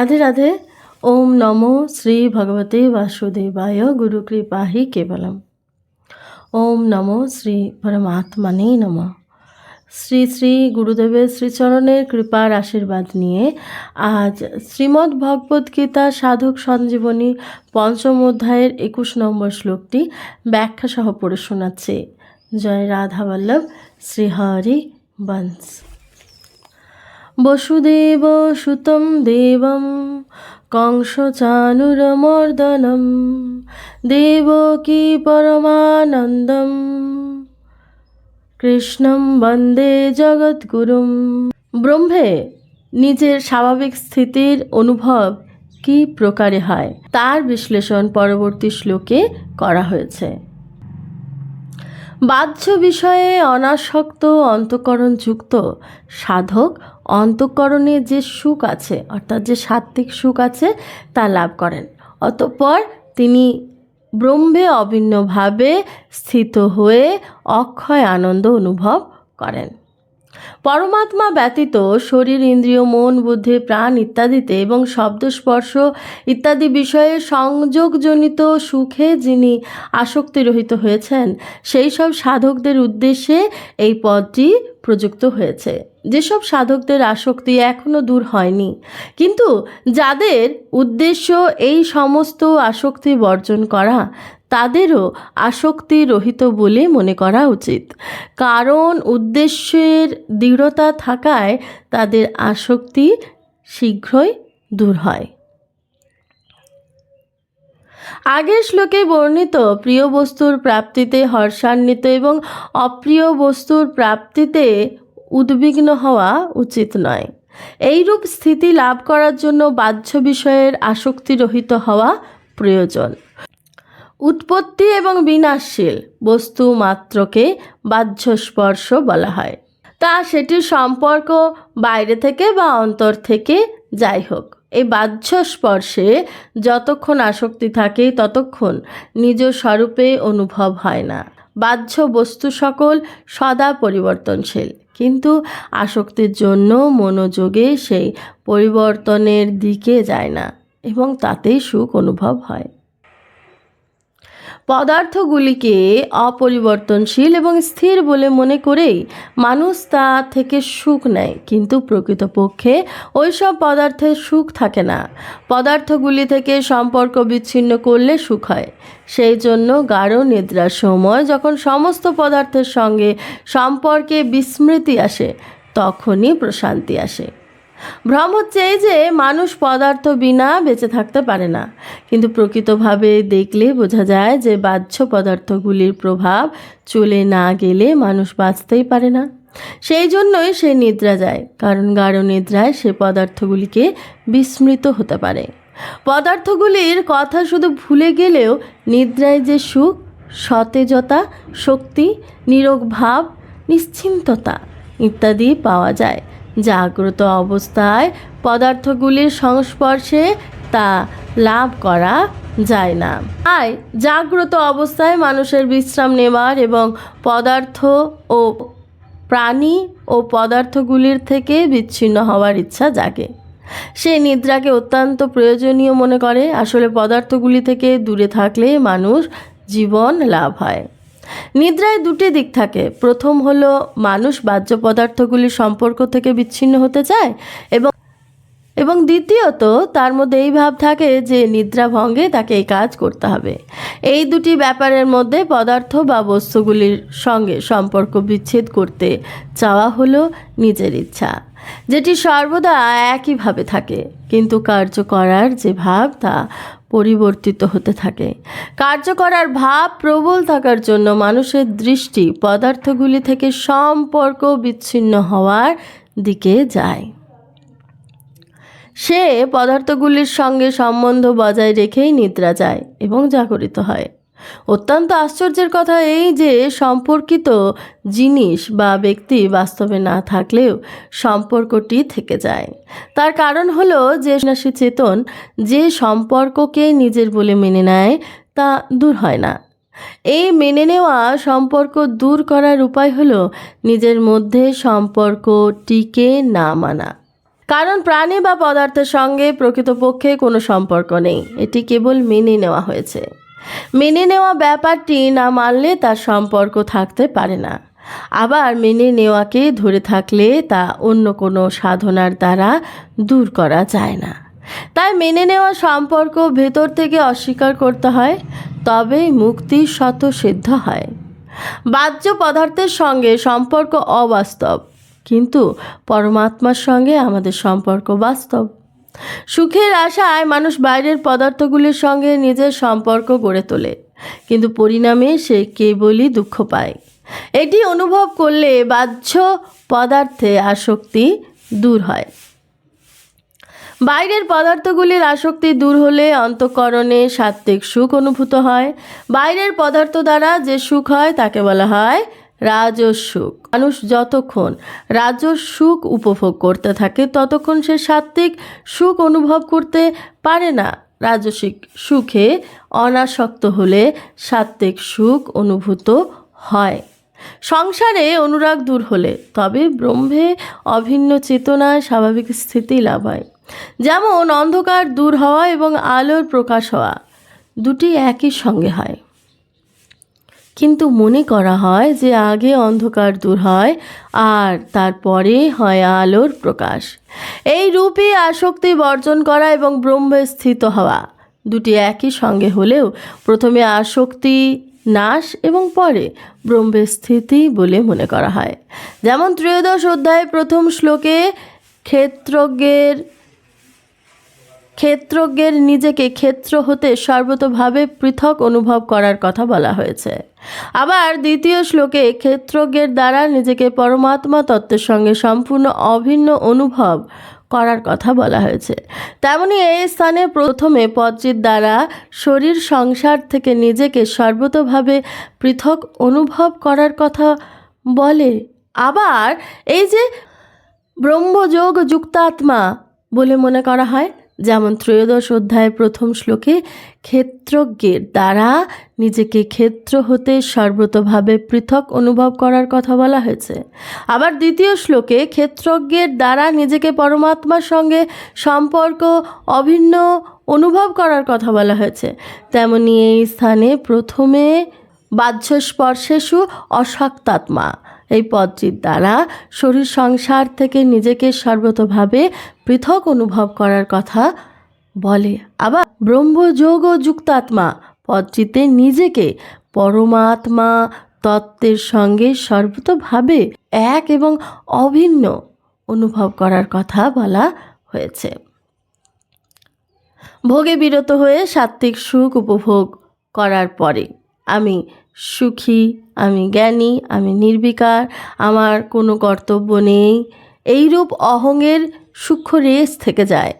রাধে রাধে। ওম নমো শ্রী ভগবতে বাসুদেবায় গুরু কৃপাহি কেবলম। ওম নমো শ্রী পরমাত্মানে নম। শ্রী শ্রী গুরুদেবের শ্রীচরণের কৃপার আশীর্বাদ নিয়ে আজ শ্রীমদ্ গীতা সাধক সঞ্জীবনী পঞ্চম অধ্যায়ের একুশ নম্বর শ্লোকটি ব্যাখ্যা সহ পড়ে শোনাচ্ছে। জয় রাধা বল্লভ শ্রীহরি বংশ বসুদেব সুতম দেবম, কংসচানুরমর্দনম দেবকী পরমানন্দম। কৃষ্ণম বন্দে জগৎগুরুম ব্রহ্মে, নিজের স্বাভাবিক স্থিতির অনুভব কি প্রকারে হয়? তার বিশ্লেষণ পরবর্তী শ্লোকে করা হয়েছে। বাহ্য বিষয়ে অনাসক্ত, অন্তঃকরণযুক্ত সাধক অন্তকরণে যে সুখ আছে, অর্থাৎ যে সাত্ত্বিক সুখ আছে, তা লাভ করেন। অতঃপর তিনি ব্রহ্মে অভিন্নভাবে স্থিত হয়ে অক্ষয় আনন্দ অনুভব করেন। পরমাত্মা ব্যতীত শরীর, ইন্দ্রিয়, মন, বুদ্ধি, প্রাণ ইত্যাদিতে এবং শব্দস্পর্শ ইত্যাদি বিষয়ে সংযোগজনিত সুখে যিনি আসক্তিরহিত হয়েছেন, সেই সব সাধকদের উদ্দেশ্যে এই পদটি প্রযুক্ত হয়েছে। যেসব সাধকদের আসক্তি এখনও দূর হয়নি। কিন্তু যাদের উদ্দেশ্য এই সমস্ত আসক্তি বর্জন করা, তাদেরও আসক্তি রহিত বলে মনে করা উচিত। কারণ উদ্দেশ্যের দৃঢ়তা থাকায় তাদের আসক্তি শীঘ্রই দূর হয়। আগের শ্লোকে বর্ণিত প্রিয় বস্তুর প্রাপ্তিতে হর্ষান্বিত এবং অপ্রিয় বস্তুর প্রাপ্তিতে উদ্বিগ্ন হওয়া উচিত নয়। এইরূপ স্থিতি লাভ করার জন্য বাহ্য বিষয়ের আসক্তিরহিত হওয়া প্রয়োজন। উৎপত্তি এবং বিনাশশীল বস্তু মাত্রকে বাহ্য স্পর্শ বলা হয়। তা সেটির সম্পর্ক বাইরে থেকে বা অন্তর থেকে যাই হোক, এই বাহ্য স্পর্শে যতক্ষণ আসক্তি থাকে ততক্ষণ নিজ স্বরূপে অনুভব হয় না। বাহ্য বস্তু সকল সদা পরিবর্তনশীল। কিন্তু আসক্তির জন্য মনোযোগে সেই পরিবর্তনের দিকে যায় না এবং তাতেই সুখ অনুভব হয়। পদার্থগুলিকে অপরিবর্তনশীল এবং স্থির বলে মনে করেই মানুষ তা থেকে সুখ নেয়। কিন্তু প্রকৃতপক্ষে ওইসব পদার্থের সুখ থাকে না। পদার্থগুলি থেকে সম্পর্ক বিচ্ছিন্ন করলে সুখ হয়। সেই জন্য গাঢ় নিদ্রার সময় যখন সমস্ত পদার্থের সঙ্গে সম্পর্কে বিস্মৃতি আসে, তখনই প্রশান্তি আসে। ভ্রম হচ্ছে এই যে মানুষ পদার্থ বিনা বেঁচে থাকতে পারে না। কিন্তু প্রকৃতভাবে দেখলে বোঝা যায় যে বাহ্য পদার্থগুলির প্রভাব চলে না গেলে মানুষ বাঁচতেই পারে না। সেই জন্যই সে নিদ্রা যায়, কারণ গাঢ় নিদ্রায় সে পদার্থগুলিকে বিস্মৃত হতে পারে। পদার্থগুলির কথা শুধু ভুলে গেলেও নিদ্রায় যে সুখ, সতেজতা, শক্তি, নিরোগ ভাব, নিশ্চিন্ততা ইত্যাদি পাওয়া যায়। জাগ্রত অবস্থায় পদার্থগুলির সংস্পর্শে তা লাভ করা যায় না। তাই জাগ্রত অবস্থায় মানুষের বিশ্রাম নেওয়ার এবং পদার্থ ও প্রাণী ও পদার্থগুলির থেকে বিচ্ছিন্ন হওয়ার ইচ্ছা জাগে। সে নিদ্রাকে অত্যন্ত প্রয়োজনীয় মনে করে। আসলে পদার্থগুলি থেকে দূরে থাকলে মানুষ জীবন লাভ হয়। নিদ্রায় দুটি দিক থাকে। প্রথম হলো, মানুষ বাহ্য পদার্থগুলির সম্পর্ক থেকে বিচ্ছিন্ন হতে চায় এবং এবং দ্বিতীয়ত, তার মধ্যে এই ভাব থাকে যে নিদ্রা ভঙ্গে তাকে এই কাজ করতে হবে। এই দুটি ব্যাপারের মধ্যে পদার্থ বা বস্তুগুলির সঙ্গে সম্পর্ক বিচ্ছেদ করতে চাওয়া হলো নিজের ইচ্ছা, যেটি সর্বদা একইভাবে থাকে। কিন্তু কার্য করার যে ভাব, তা পরিবর্তিত হতে থাকে। কার্য করার ভাব প্রবল থাকার জন্য মানুষের দৃষ্টি পদার্থগুলি থেকে সম্পর্ক বিচ্ছিন্ন হওয়ার দিকে যায়। সে পদার্থগুলির সঙ্গে সম্বন্ধ বজায় রেখেই নিদ্রা যায় এবং জাগরিত হয়। অত্যন্ত আশ্চর্যের কথা এই যে সম্পর্কিত জিনিস বা ব্যক্তি বাস্তবে না থাকলেও সম্পর্কটি থেকে যায়। তার কারণ হলো যে সন্ন্যাসী চেতন যে সম্পর্ককে নিজের বলে মেনে নেয় তা দূর হয় না। এই মেনে নেওয়া সম্পর্ক দূর করার উপায় হলো নিজের মধ্যে সম্পর্কটিকে না মানা। কারণ প্রাণী বা পদার্থের সঙ্গে প্রকৃতপক্ষে কোনো সম্পর্ক নেই, এটি কেবল মেনে নেওয়া হয়েছে। মেনে নেওয়া ব্যাপারটি না মানলে তার সম্পর্ক থাকতে পারে না। আবার মেনে নেওয়াকে ধরে থাকলে তা অন্য কোনো সাধনার দ্বারা দূর করা যায় না। তাই মেনে নেওয়া সম্পর্ক ভেতর থেকে অস্বীকার করতে হয় তবেই মুক্তি শত সিদ্ধ হয়। বাহ্য পদার্থের সঙ্গে সম্পর্ক অবাস্তব, কিন্তু পরমাত্মার সঙ্গে আমাদের সম্পর্ক বাস্তব। সুখের আশায় মানুষ বাইরের পদার্থগুলির সঙ্গে নিজের সম্পর্ক গড়ে তোলে। কিন্তু পরিণামে সে কেবলই দুঃখ পায়। এটি অনুভব করলে বাহ্য পদার্থে আসক্তি দূর হয়। বাইরের পদার্থগুলির আসক্তি দূর হলে অন্তঃকরণে সাত্ত্বিক সুখ অনুভূত হয়। বাইরের পদার্থ দ্বারা যে সুখ হয় তাকে বলা হয় রাজস সুখ। মানুষ যতক্ষণ রাজস সুখ উপভোগ করতে থাকে, ততক্ষণ সে সাত্ত্বিক সুখ অনুভব করতে পারে না। রাজসিক সুখে অনাসক্ত হলে সাত্ত্বিক সুখ অনুভূত হয়। সংসারে অনুরাগ দূর হলে তবে ব্রহ্মে অভিন্ন চেতনায় স্বাভাবিক স্থিতি লাভ হয়। যেমন অন্ধকার দূর হওয়া এবং আলোর প্রকাশ হওয়া দুটি একই সঙ্গে হয়। কিন্তু মনে করা হয় যে আগে অন্ধকার দূর হয় আর তারপরে হয় আলোর প্রকাশ। এই রূপে আসক্তি বর্জন করা এবং ব্রহ্মে স্থিত হওয়া দুটি একই সঙ্গে হলেও প্রথমে আসক্তি নাশ এবং পরে ব্রহ্মে স্থিতি বলে মনে করা হয়। যেমন ত্রয়োদশ অধ্যায় প্রথম শ্লোকে ক্ষেত্রজ্ঞের ক্ষেত্রজ্ঞের নিজেকে ক্ষেত্র হতে সর্বতভাবে পৃথক অনুভব করার কথা বলা হয়েছে। আবার দ্বিতীয় শ্লোকে ক্ষেত্রজ্ঞের দ্বারা নিজেকে পরমাত্মা তত্ত্বের সঙ্গে সম্পূর্ণ অভিন্ন অনুভব করার কথা বলা হয়েছে। তেমনি এই স্থানে প্রথমে পদ্মের দ্বারা শরীর সংসার থেকে নিজেকে সর্বতভাবে পৃথক অনুভব করার কথা বলে। আবার এই যে ব্রহ্মযোগ যুক্তাত্মা বলে মনে করা হয় যেমন ত্রয়োদশ অধ্যায়ের প্রথম শ্লোকে ক্ষেত্রজ্ঞের দ্বারা নিজেকে ক্ষেত্র হতে সর্বতভাবে পৃথক অনুভব করার কথা বলা হয়েছে। আবার দ্বিতীয় শ্লোকে ক্ষেত্রজ্ঞের দ্বারা নিজেকে পরমাত্মার সঙ্গে সম্পর্ক অভিন্ন অনুভব করার কথা বলা হয়েছে। তেমনি এই স্থানে প্রথমে বাহ্য অশক্তাত্মা এই পদটির দ্বারা শরীর সংসার থেকে নিজেকে সর্বতভাবে পৃথক অনুভব করার কথা বলে। আবার ব্রহ্মযোগ ও যুক্তাত্মা পদটিতে নিজেকে পরমাত্মা তত্ত্বের সঙ্গে সর্বতভাবে এক এবং অভিন্ন অনুভব করার কথা বলা হয়েছে। ভোগে বিরত হয়ে সাত্ত্বিক সুখ উপভোগ করার পরে আমি সুখী, আমি জ্ঞানী, আমি নির্বিকার, আমার কোনো কর্তব্য নেই। এইরূপ অহংয়ের সূক্ষ্ম রেস থেকে যায়।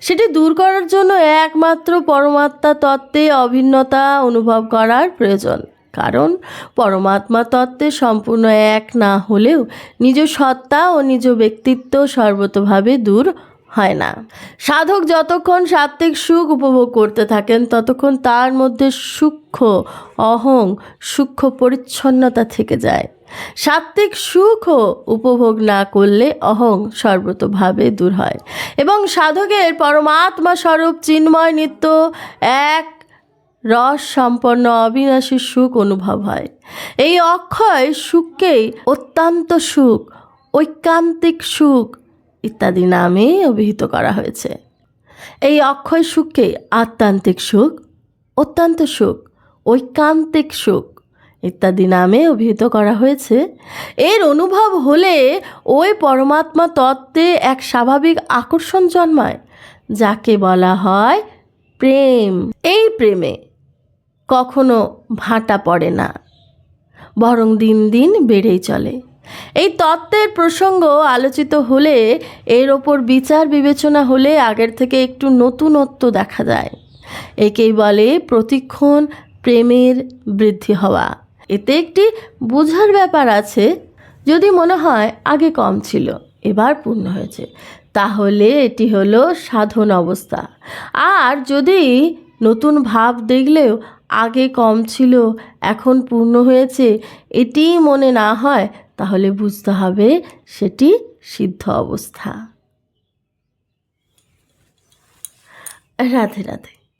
সেটি দূর করার জন্য একমাত্র পরমাত্মা তত্ত্বে অভিন্নতা অনুভব করার প্রয়োজন। কারণ পরমাত্মা তত্ত্বে সম্পূর্ণ এক না হলেও নিজ সত্তা ও নিজ ব্যক্তিত্ব সর্বতভাবে দূর হয় না। সাধক যতক্ষণ সাত্ত্বিক সুখ উপভোগ করতে থাকেন, ততক্ষণ তার মধ্যে সূক্ষ্ম অহং, সূক্ষ্ম পরিচ্ছন্নতা থেকে যায়। সাত্ত্বিক সুখও উপভোগ না করলে অহং সর্বতভাবে দূর হয়। এবং সাধকের পরমাত্মা স্বরূপ চিন্ময় নিত্য এক রস সম্পন্ন অবিনাশী সুখ অনুভব হয়। এই অক্ষয় সুখকেই অত্যন্ত সুখ, ঐকান্তিক সুখ ইত্যাদি নামে অভিহিত করা হয়েছে। এই অক্ষয় সুখকে আত্মান্তিক সুখ, অত্যন্ত সুখ, ঐকান্তিক সুখ ইত্যাদি নামে অভিহিত করা হয়েছে। এর অনুভব হলে ওই পরমাত্মা তত্ত্বে এক স্বাভাবিক আকর্ষণ জন্মায়, যাকে বলা হয় প্রেম। এই প্রেমে কখনো ভাটা পড়ে না, বরং দিন দিন বেড়েই চলে। এই তত্ত্বের প্রসঙ্গ আলোচিত হলে এর ওপর বিচার বিবেচনা হলে আগের থেকে একটু নতুনত্ব দেখা যায়। একেই বলে প্রতিক্ষণ প্রেমের বৃদ্ধি হওয়া। এতে একটি বোঝার ব্যাপার আছে, যদি মনে হয় আগে কম ছিল, এবার পূর্ণ হয়েছে। তাহলে এটি হলো সাধন অবস্থা। আর যদি নতুন ভাব দেখলেও আগে কম ছিল, এখন পূর্ণ হয়েছে, এটিই মনে না হয় তাহলে বুঝতে হবে সেটি সিদ্ধ অবস্থা। রাধে রাধে।